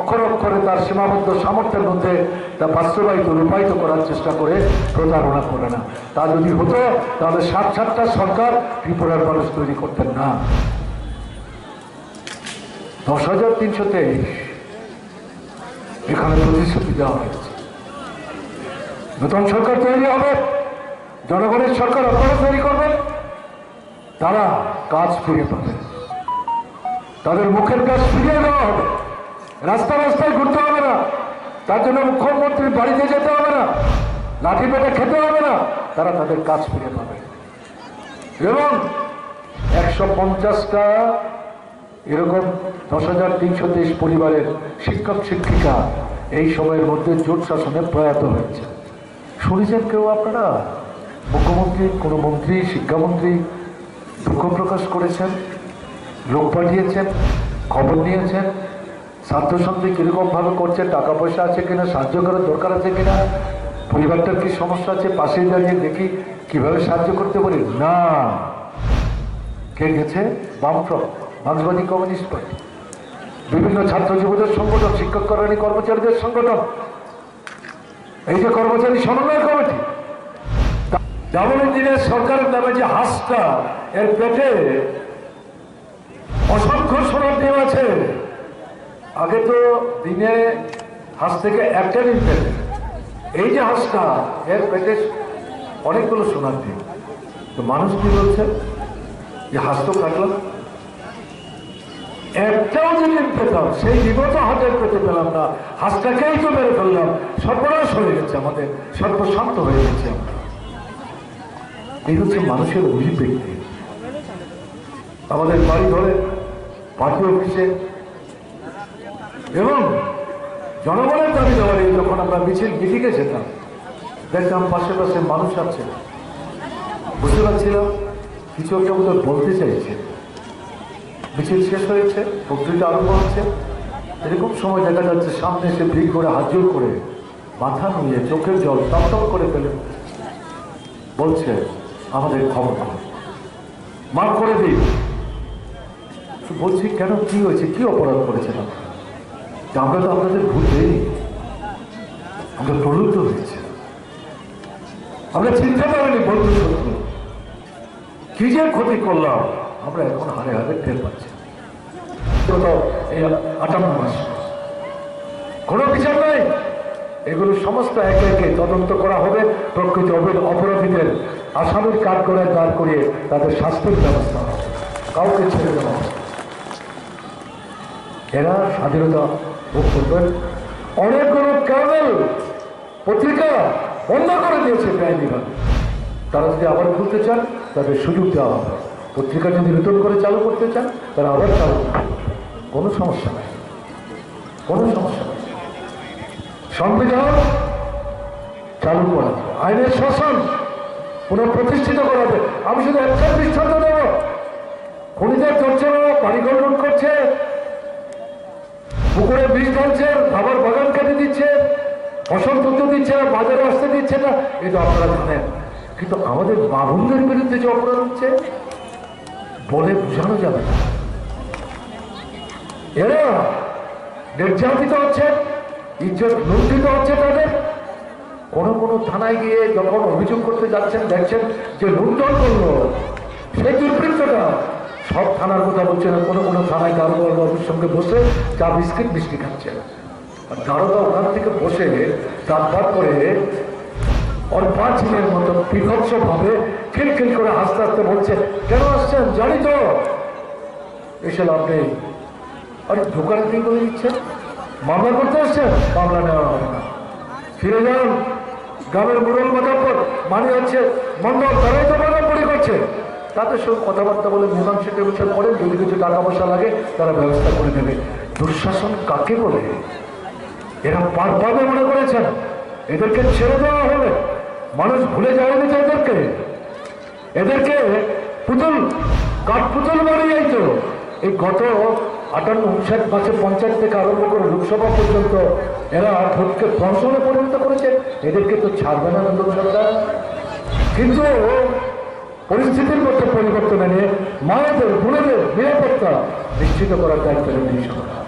অক্ষর অক্ষরে তার সীমাবদ্ধ সামর্থ্যের মধ্যে তা বাস্তবায়িত, রূপায়িত করার চেষ্টা করে, প্রতারণা করে না। তা যদি হতো, তাহলে সাত সাতটা সরকার ত্রিপুরার মানুষ তৈরি করতেন না। দশ হাজার তিনশো তেইশ। এখানে প্রতিশ্রুতি দেওয়া হয়েছে। নতুন সরকার তৈরি হবে, জনগণের সরকার আপনারা তৈরি করবেন তারা কাজ ফিরে পাবে। তাদের মুখের কাজ ফিরিয়ে দেওয়া হবে। রাস্তা রাস্তায় ঘুরতে হবে না। তার জন্য মুখ্যমন্ত্রীর বাড়িতে যেতে হবে না। লাঠি পেটে খেতে হবে না। তারা তাদের কাজ ফিরে পাবে। এবং একশো পঞ্চাশটা এরকম দশ হাজার তিনশো তেইশ পরিবারের শিক্ষক, শিক্ষিকা এই সময়ের মধ্যে জোট শাসনে প্রয়াত হয়েছে। শুনেছেন কেউ আপনারা? মুখ্যমন্ত্রী, কোনো মন্ত্রী, শিক্ষামন্ত্রী দুঃখ প্রকাশ করেছেন, লোক পাঠিয়েছেন, খবর নিয়েছেন। স্বার্থসন্ধি কীরকমভাবে করছে টাকা পয়সা আছে কিনা, সাহায্য করার দরকার আছে কিনা, পরিবারটার কি সমস্যা আছে পাশে দাঁড়িয়ে দেখি কীভাবে সাহায্য করতে পারি। না। কে গেছে? বামফ্রন্ট, মার্ক্সবাদী কমিউনিস্ট পার্টি। বিভিন্ন ছাত্র যুবদের সংগঠন, শিক্ষক কর্মী কর্মচারীদের সংগঠন। এই যে কর্মচারী সমন্বয় কমিটি ডাবল ইঞ্জিনের সরকারের নামে যে হাসটা, এর পেটে অসংখ্য ডিম আছে। আগে তো দিনে হাঁস থেকে একটা ডিম পেতে এই যে হাঁসটা, এর পেটে অনেকগুলো সোনার ডিম। তো মানুষ কি বলছে? যে হাঁস তো কাটলাম। একটাও যে ডিম পেতাম, সেই ডিমও তো হাতের পেতে পেলাম না। হাঁসটাকেই তো মেরে ফেললাম। সর্বনাশ হয়ে গেছে আমাদের, সর্বশান্ত হয়ে গেছে এই হচ্ছে মানুষের অভিব্যক্তি। আমাদের বাড়ি ঘরে পার্টি অফিসে এবং জনগণের দাবি দেওয়ারে যখন আমরা মিছিল মিটিংয়ে যেতাম, দেখতাম পাশে পাশে মানুষ আছে। বুঝতে পারছিলাম, কিছু একটা বোধ বলতে চাইছে। মিছিল শেষ হয়েছে, বক্তৃতা আরম্ভ হচ্ছে। এরকম সময় দেখা যাচ্ছে সামনে এসে ভিড় করে হাজির করে, মাথা নুয়ে, চোখের জল টপ করে ফেলে বলছে, আমাদের খবর। মাফ করে তো বলছি, কেন? কি হয়েছে? কি অপরাধ করেছেন আপনারা? আমরা তো আপনাদের ভুল দেই আমরা প্রলুব্ধ হয়েছে। আমরা চিন্তা করিনি বন্ধু শত্রু কি যে ক্ষতি করলাম, আমরা এখন হারে হারে টের পাচ্ছি। আটান্ন মাস, কোনো বিচার নাই। এগুলো সমস্ত একে একে তদন্ত করা হবে। প্রকৃত অপরাধ- অপরাধীদের আসামির কাঠ করে দাঁড় করিয়ে তাদের শাস্তির ব্যবস্থা কাউকে ছেড়ে দেওয়া এরা স্বাধীনতা অনেকগুলো ক্যানেল পত্রিকা বন্ধ করে দিয়েছে বেআইনিভাবে তারা যদি আবার খুলতে চান, তাদের সুযোগ দেওয়া হবে। পত্রিকা যদি নতুন করে চালু করতে চান, তারা আবার চালু কোনো সমস্যা নেই। কোনো সমস্যা নেই। সংবিধান চালু করা আইনের শাসন পুনঃপ্রতিষ্ঠিত করা হবে। আমি শুধু একটা দৃষ্টান্ত দেব। খনিদের চলছে বাড়িঘর করছে পুকুরে বীজ ঢালছে, খাবার বাগান কেটে দিচ্ছে, ফসল তুলতে দিচ্ছে না, বাজারে আসতে দিচ্ছে না, এটা আপনারা জানেন। কিন্তু আমাদের বাবুনদের বিরুদ্ধে যে অপরাধ হচ্ছে, বলে বোঝানো যাবে না। এরা নির্যাতিত হচ্ছে, ইজ্জত লুণ্ঠিত হচ্ছে তাদের। কোনো কোনো থানায় গিয়ে যখন অভিযোগ করতে যাচ্ছেন, দেখছেন যে লুণ্ঠন করল, সেই দুর্বৃত্তটা সব থানার কথা বলছে না, কোনো কোনো থানায় দারোগা বাবুর সঙ্গে বসে চা, বিস্কিট, মিষ্টি খাচ্ছে। আর দারোগা ওখান থেকে বসে দাঁত করে ওর পাঁচিলের মতো বিভৎস ভাবে খিলখিল করে হাসতে হাসতে বলছে, কেন আসছেন? জানি তো। এসে লাভ নেই। আরে ঢোকার কি করে দিচ্ছেন মামলা করতে আসছেন? মামলা নেওয়া হবে না। ফিরে যান। গ্রামের মুরল মাথাপর মানে হচ্ছে মন্ডল তারাই তো বাগানবাড়ি করছে। তাদের সঙ্গে কথাবার্তা বলে মীমাংসা টেবিল করে যদি কিছু টাকা পয়সা লাগে, তারা ব্যবস্থা করে দেবে। দুঃশাসন কাকে বলে? এরা পার পাবে মনে করেছেন, এদেরকে ছেড়ে দেওয়া হবে মানুষ ভুলে যায়নি তো এদেরকে। এদেরকে পুতুল কাঠ পুতুল বানিয়েই তো এই গত আটান্ন, উনষাট মাসে পঞ্চায়েত থেকে আরম্ভ করে লোকসভা পর্যন্ত এরা ভোটকে ধর্ষণে পরিণত করেছে। এদেরকে তো ছাড়বে না নতুন সরকার। কিন্তু পরিস্থিতির মধ্যে পরিবর্তন এনে মায়েদের বোনেদের নিরাপত্তা নিশ্চিত করার দায়িত্ব নিয়ে